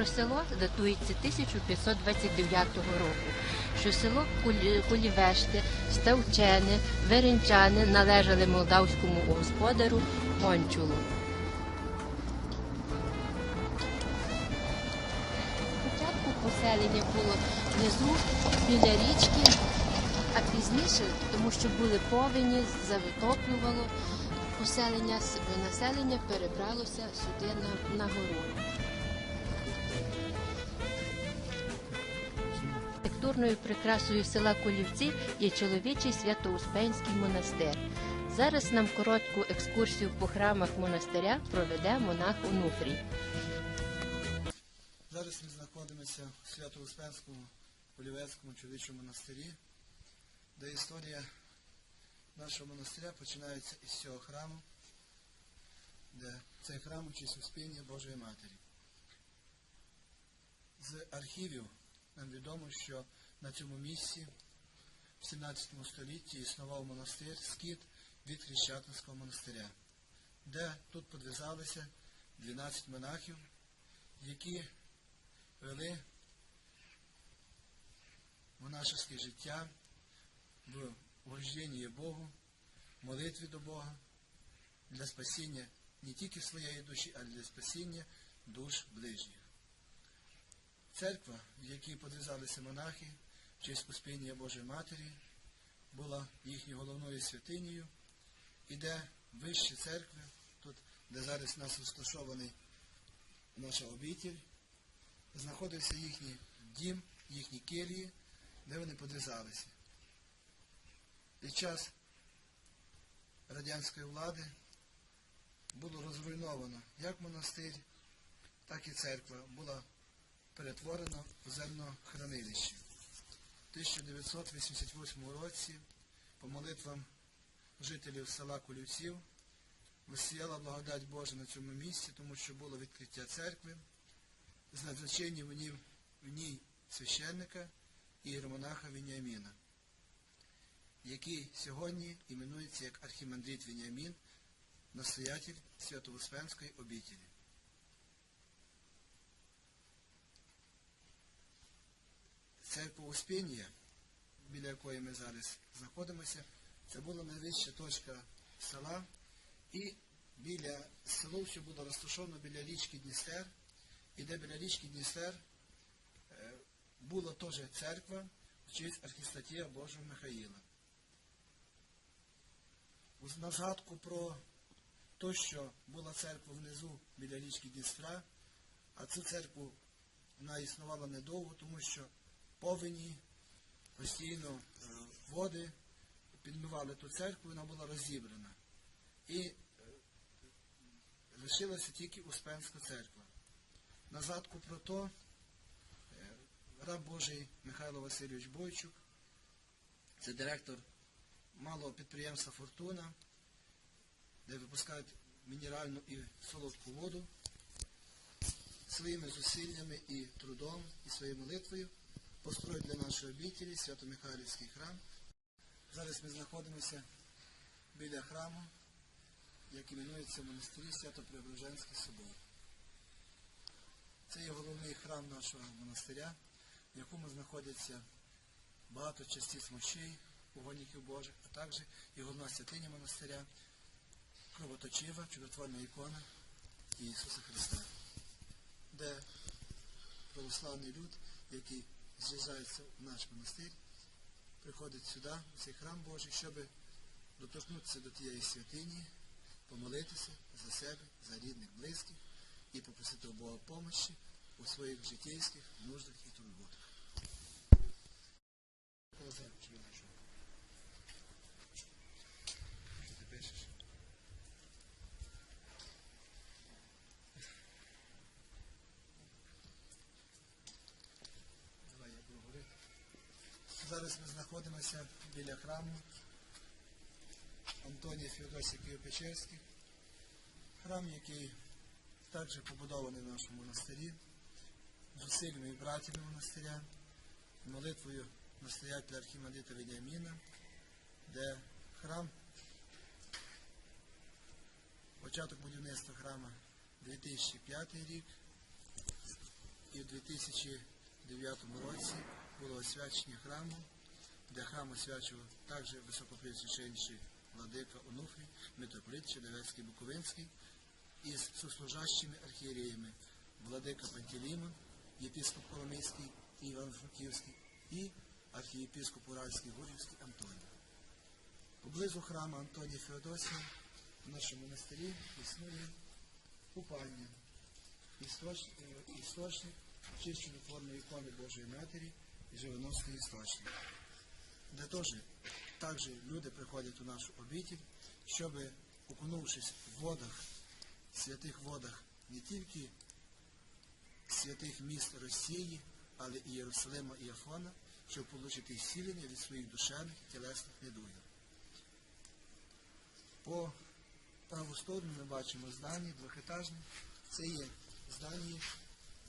про село датується 1529 року, що село Кулі- Кулівешти, Ставчени, Веренчани належали молдавському господару Гончулу. Спочатку поселення було внизу біля річки, а пізніше, тому що були повені, завитоплювало поселення, населення перебралося сюди на, на гору. Архітектурною прикрасою села Кулівці є чоловічий Свято-Успенський монастир. Зараз нам коротку екскурсію по храмах монастиря проведе монах Онуфрій. Зараз ми знаходимося в Свято-Успенському Полівецькому чоловічому монастирі, де історія нашого монастиря починається із цього храму, де цей храм у честь Успіння Божої Матері. З архівів нам відомо, що на цьому місці в 17 столітті існував монастир Скіт від Хрещатинського монастиря, де тут подвизалися 12 монахів, які вели монашеське життя в угожденні Богу, молитві до Бога для спасіння не тільки своєї душі, а для спасіння душ ближніх. Церква, в якій подвизалися монахи, честь Успіння Божої Матері, була їхньою головною святинею, і де вищі церкви, тут, де зараз у нас розташований наша обітель, знаходився їхній дім, їхні келії, де вони подвизалися. Під час радянської влади було розруйновано як монастир, так і церква була перетворена в зернохранилище. В 1988 році по молитвам жителів села Кулівців висіяла благодать Божа на цьому місці, тому що було відкриття церкви з назначенням в ній, священника і іеромонаха Веніаміна, який сьогодні іменується як архімандрит Веніамін, настоятель Свято-Успенської обітелі. Церква Успіння, біля якої ми зараз знаходимося, це була найвища точка села, і біля село, що було розташовано біля річки Дністер, і де біля річки Дністер е, була теж церква в честь архістатія Божого Михаїла. На згадку про те, що була церква внизу біля річки Дністра, а цю церкву вона існувала недовго, тому що повені, постійно е, води підмивали ту церкву, вона була розібрана. І е, лишилася тільки Успенська церква. На згадку про то е, раб Божий Михайло Васильович Бойчук, це директор малого підприємства Фортуна, де випускають мінеральну і солодку воду, своїми зусиллями і трудом, і своєю молитвою построїть для нашої обітелі Свято-Михайлівський храм. Зараз ми знаходимося біля храму, як іменується монастирі Свято-Преображенський собор. Це є головний храм нашого монастиря, в якому знаходяться багато частиць мощей, угодників Божих, а також і головна святиня монастиря, кровоточива, чудотворна ікона Ісуса Христа, де православний люд, який з'їжджається в наш монастир, приходить сюди, в цей храм Божий, щоб доторкнутися до тієї святині, помолитися за себе, за рідних, близьких і попросити у Бога помощі у своїх житейських нуждах і турботах. Зараз ми знаходимося біля храму Антонія Феодосія Києво-Печерських. Храм, який також побудований в нашому монастирі, зусиллями братями монастиря, молитвою настоятеля архімандрита Веніаміна, де храм, початок будівництва храма 2005 рік, і в 2009 році було освячення храму, де храм освячував також високопресвященніший владика Онуфрій, митрополит Чернівецький Буковинський із сослужащими архієреями владика Пантелеймон, єпископ Коломийський і Івано-Франківський і архієпископ Уральський Гурівський Антоній. Поблизу храму Антонія Феодосія в нашому монастирі існує істоч- е, істочник чищеної форми ікони Божої Матері і живоносний істочник. Де теж також люди приходять у нашу обітель, щоб, окунувшись в водах, святих водах не тільки святих міст Росії, але і Єрусалима і Афона, щоб отримати зцілення від своїх душевних і тілесних недугів. По праву сторону ми бачимо здання двохетажне. Це є здання,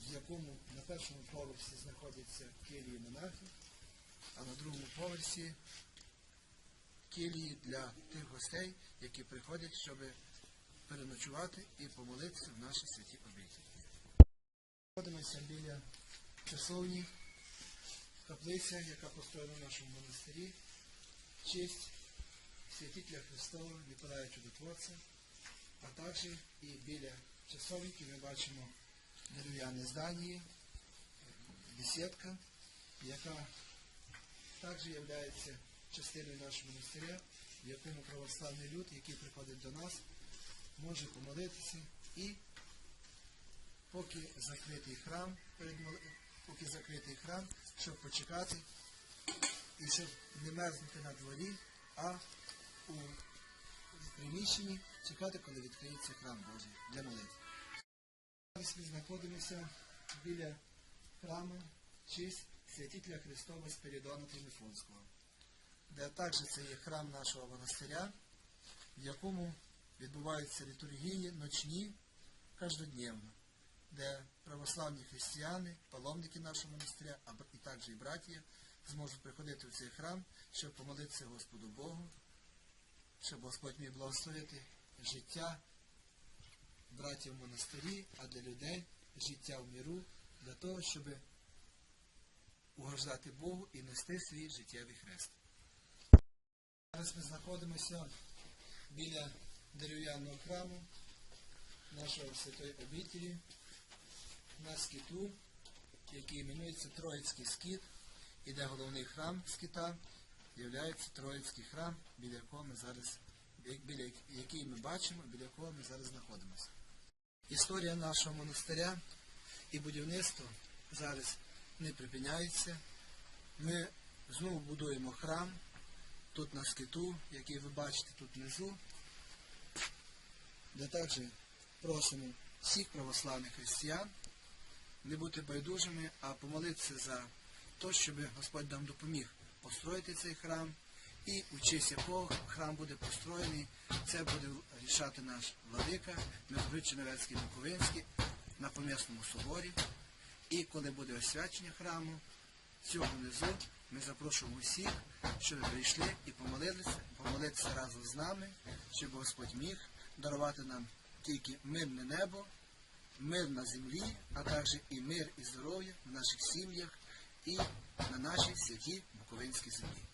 в якому на першому поверсі знаходяться келії монахів, а на другому поверсі келії для тих гостей, які приходять, щоб переночувати і помолитися в нашій святій обіді. Знаходимося біля часовні каплиця, яка построєна в нашому монастирі. Честь святителя Христова Ніколая Чудотворця, а також і біля часовники ми бачимо дерев'яне здання, бесідка, яка також є частиною нашого монастиря, в якому православний люд, який приходить до нас, може помолитися і поки закритий храм, поки закритий храм, щоб почекати і щоб не мерзнути на дворі, а у приміщенні чекати, коли відкриється храм Божий для молитви. Зараз ми знаходимося біля храму честь святителя Христова Спиридона Тимофонського, де також це є храм нашого монастиря, в якому відбуваються літургії ночні кожнодневно, де православні християни, паломники нашого монастиря, а і також і братія зможуть приходити в цей храм, щоб помолитися Господу Богу, щоб Господь міг благословити життя братів в монастирі, а для людей життя в міру, для того, щоб угождати Богу і нести свій життєвий хрест. Зараз ми знаходимося біля дерев'яного храму нашого святої обітелі на скіту, який іменується Троїцький скіт, і де головний храм скіта є Троїцький храм, біля якого ми зараз, біля який ми бачимо, біля якого ми зараз знаходимося. Історія нашого монастиря і будівництво зараз не припиняється. Ми знову будуємо храм тут на скиту, який ви бачите тут внизу, де також просимо всіх православних християн не бути байдужими, а помолитися за те, щоб Господь нам допоміг построїти цей храм, і у честь якого храм буде построєний, це буде рішати наш владика, митрополит Чернівецький Буковинський на помісному соборі. І коли буде освячення храму, цього внизу ми запрошуємо всіх, щоб прийшли і помолилися, помолитися разом з нами, щоб Господь міг дарувати нам тільки мирне небо, мир на землі, а також і мир і здоров'я в наших сім'ях і на нашій святій Буковинській землі.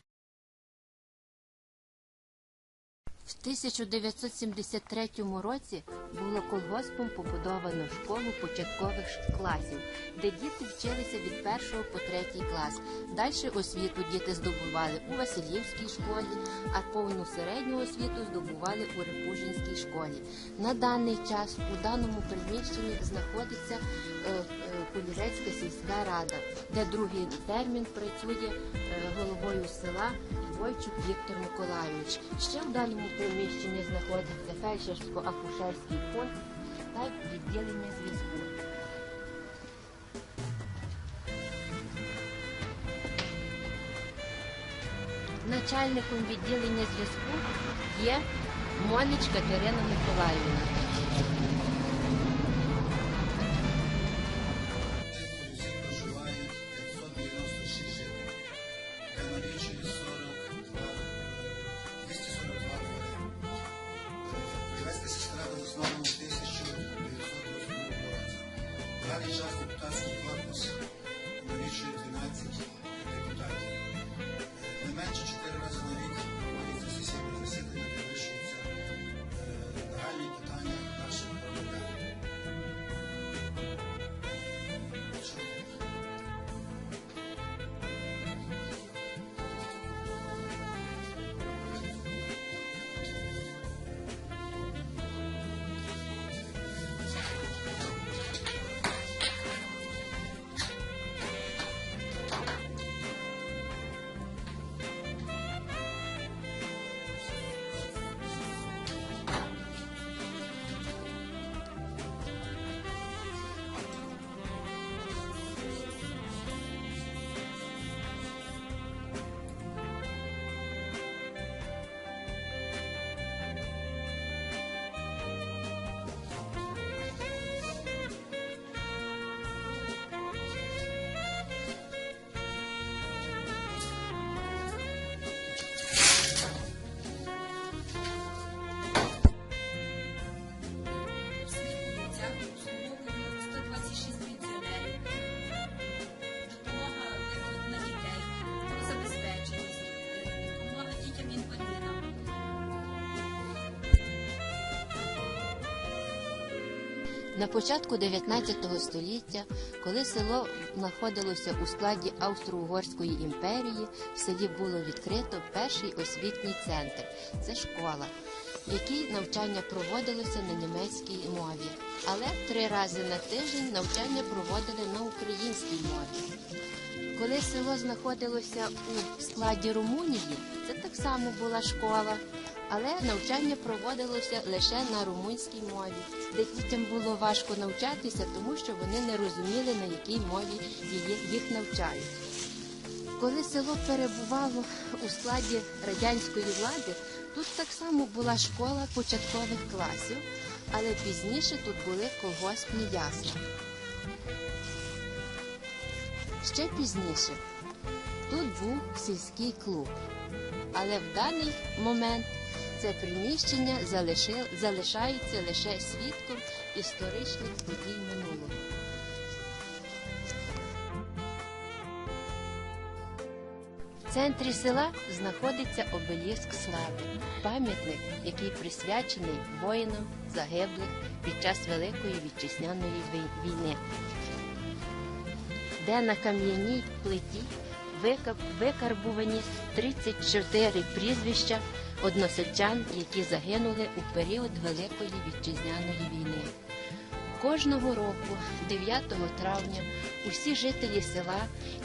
В 1973 році було колгоспом побудовано школу початкових класів, де діти вчилися від першого по третій клас. Далі освіту діти здобували у Васильівській школі, а повну середню освіту здобували у Репужинській школі. На даний час у даному приміщенні знаходиться е, сільська рада, де другий термін працює е, головою села Войчук Віктор Миколайович. Ще в даному приміщенні знаходиться фельдшерсько-акушерський фонд та відділення зв'язку. Начальником відділення зв'язку є Монич Катерина Миколаївна. На початку 19 століття, коли село знаходилося у складі Австро-Угорської імперії, в селі було відкрито перший освітній центр це школа, в якій навчання проводилося на німецькій мові. Але три рази на тиждень навчання проводили на українській мові. Коли село знаходилося у складі Румунії, це так само була школа, але навчання проводилося лише на румунській мові, де дітям було важко навчатися, тому що вони не розуміли, на якій мові їх навчають. Коли село перебувало у складі радянської влади, тут так само була школа початкових класів, але пізніше тут були колгоспні ясла. Ще пізніше тут був сільський клуб, але в даний момент це приміщення залиши- залишається лише свідком історичних подій минулого. В центрі села знаходиться обеліск слави, пам'ятник, який присвячений воїнам загиблих під час Великої вітчизняної війни де на кам'яній плиті викарбувані 34 прізвища односельчан, які загинули у період Великої вітчизняної війни. Кожного року, 9 травня, усі жителі села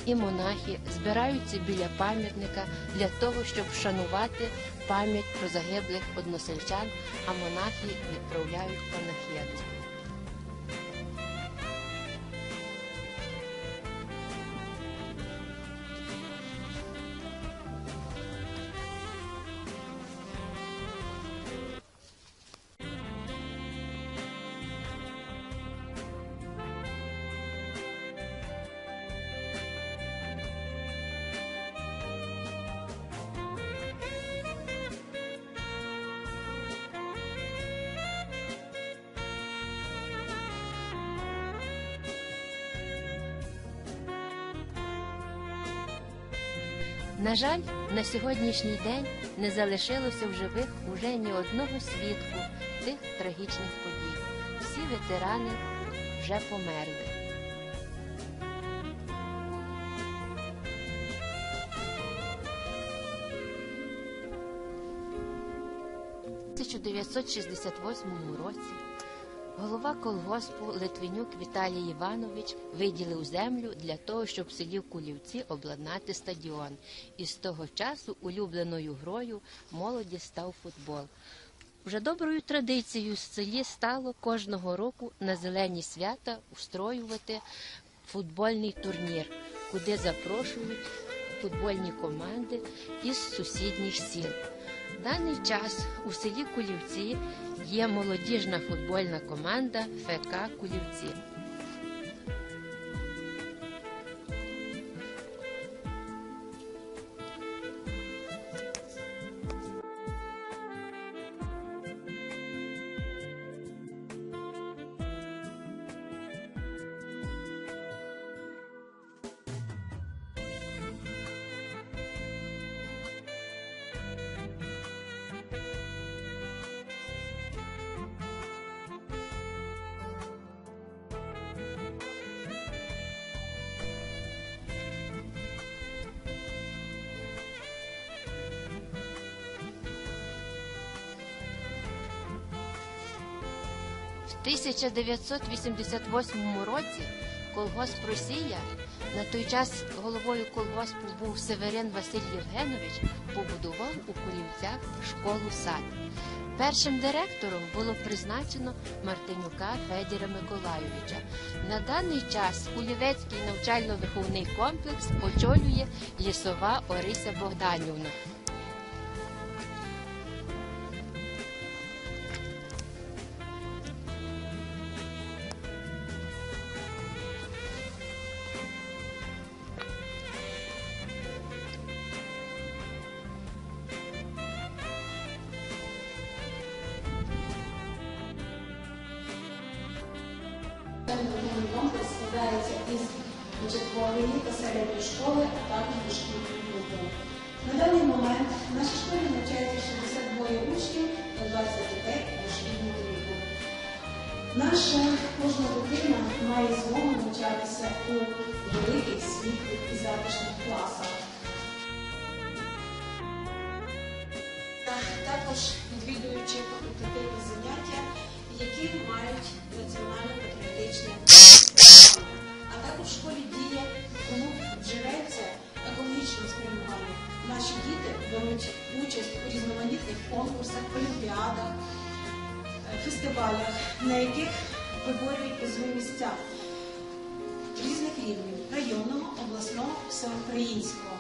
і монахи збираються біля пам'ятника для того, щоб вшанувати пам'ять про загиблих односельчан, а монахи відправляють панахиду. На жаль, на сьогоднішній день не залишилося в живих уже ні одного свідку тих трагічних подій. Всі ветерани вже померли. У 1968 році Голова колгоспу Литвинюк Віталій Іванович виділив землю для того, щоб в селі Кулівці обладнати стадіон. І з того часу улюбленою грою молоді став футбол. Вже доброю традицією в селі стало кожного року на зелені свята устроювати футбольний турнір, куди запрошують футбольні команди із сусідніх сіл. В даний час у селі Кулівці є молодіжна футбольна команда ФК Кулівці. 1988 році колгосп Росія, на той час головою колгоспу був Северин Василь Євгенович, побудував у Кулівцях школу сад. Першим директором було призначено Мартинюка Федіра Миколайовича. На даний час Кулівецький навчально-виховний комплекс очолює лісова Орися Богданівна. 20 дітей дошкільного віку. Наша кожна дитина має змогу навчатися у великих, світлих і затишних класах. Також відвідуючи факультативні заняття, які мають національно-патріотичне. А також в школі діє клуб «Джерельце» екологічне спрямування. Наші діти беруть участь у різноманітних конкурсах, олімпіадах, е, фестивалях, на яких виборюють призові місця різних рівнів районного, обласного, всеукраїнського.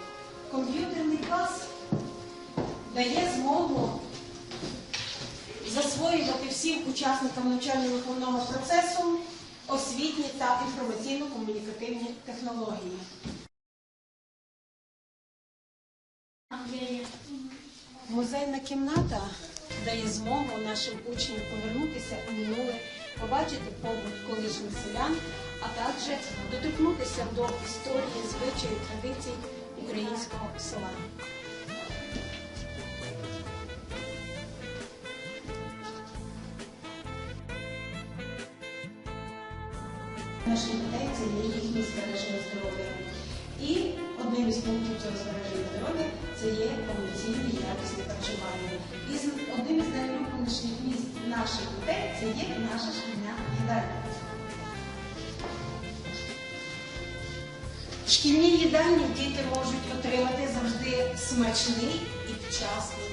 Комп'ютерний клас дає змогу засвоювати всім учасникам навчально-виховного процесу освітні та інформаційно-комунікативні технології. Музейна кімната дає змогу нашим учням повернутися у минуле, побачити побут колишніх селян, а також доторкнутися до історії, звичаїв, традицій українського села. Наших дітей це є їхнє збереження здоров'я. Одним із пунктів цього збереження здоров'я це є повноцінне і якісне харчування. І одним із найулюбленіших місць наших дітей це є наша шкільна їдальня. В шкільній їдальні діти можуть отримати завжди смачний і вчасний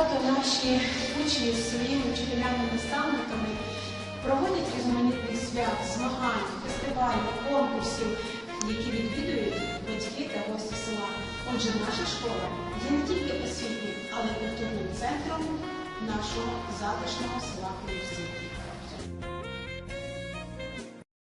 багато наші учні з своїми вчителями-наставниками проводять різноманітних свят, змагань, фестивалів, конкурсів, які відвідують батьки та гості села. Отже, наша школа є не тільки освітнім, але й культурним центром нашого затишного села Київський.